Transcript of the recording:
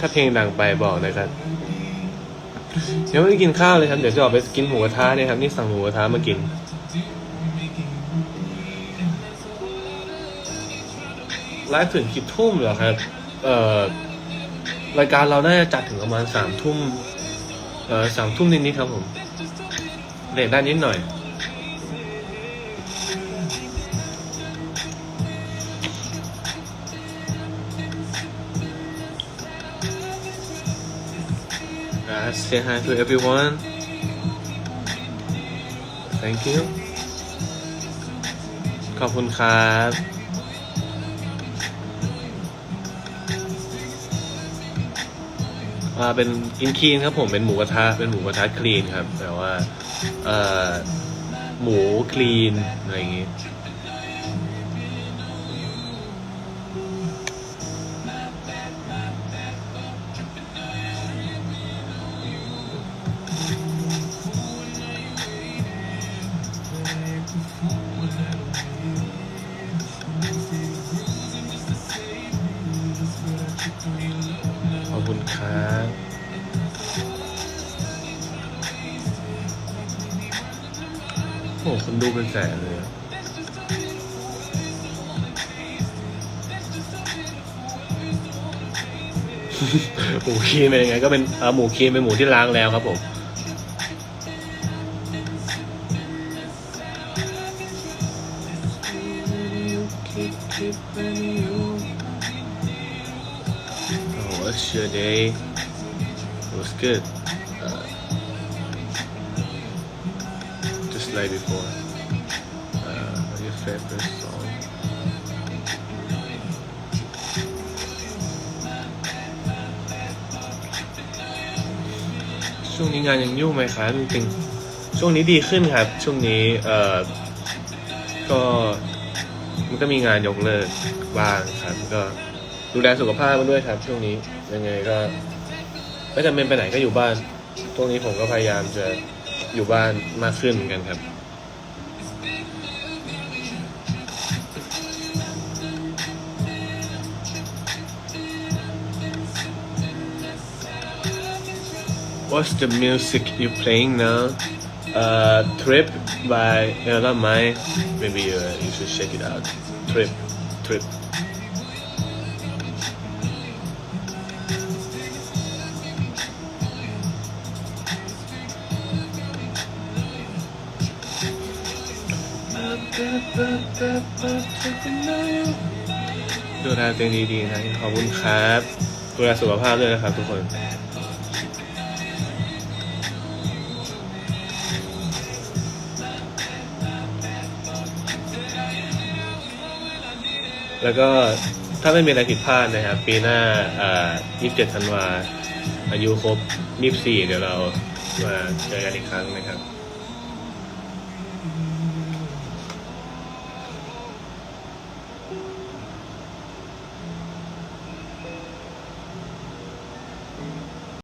ถ้าเพลงดังไปบอกนะครับยังไม่ได้กินข้าวเลยครับ เดี๋ยวจะออกไปกินหมูกระทะเนี่ยครับ นี่สั่งหมูกระทะมากิน ไลฟ์ถึงกี่ทุ่มเหรอครับ เอ่อ รายการเราน่าจะจัดถึงประมาณสามทุ่ม เอ่อสามทุ่มนิดๆครับผมเลทได้นิดหน่อย Uh, say hi to everyone. Thank you. ขอบคุณครับ อ่า เป็นกินคลีนครับผม เป็นหมูกระทะ เป็นหมูกระทะคลีนครับ แต่ว่า เอ่อ หมูคลีน อะไรอย่างงี้ โอ้คนดูเป็นแสนเลยหมูคีนเป็นยังไงก็เป็นหมูคีนเป็นหมูที่ล้างแล้วครับผม What's your day? What's good? Uh, just like before. Uh, your favorite song? ช่วงนี้งานยังยุ่งไหมครับจริงๆช่วงนี้ดีขึ้นครับ ช่วงนี้เอ่อก็มันก็มีงานยกเลิกบ้างครับก็ ดูแลสุขภาพมันด้วยครับ ช่วงนี้ยังไงก็ไม่จำเป็นไปไหนก็อยู่บ้านช่วงนี้ผมก็พยายามจะอยู่บ้านมากขึ้นเหมือนกันครับ What's the music you playing now? Uh, Trip by Ella Mai. Maybe uh, you should check it out. Trip, Trip. ดูแลตัวเองดีๆนะขอบคุณครับดูแลสุขภาพด้วยนะครับทุกคนแล้วก็ถ้าไม่มีอะไรผิดพลาดนะครับ ปีหน้า 27 ธันวา อายุครบ 24 เดี๋ยวเรามาเจอกันอีกครั้งนะครับ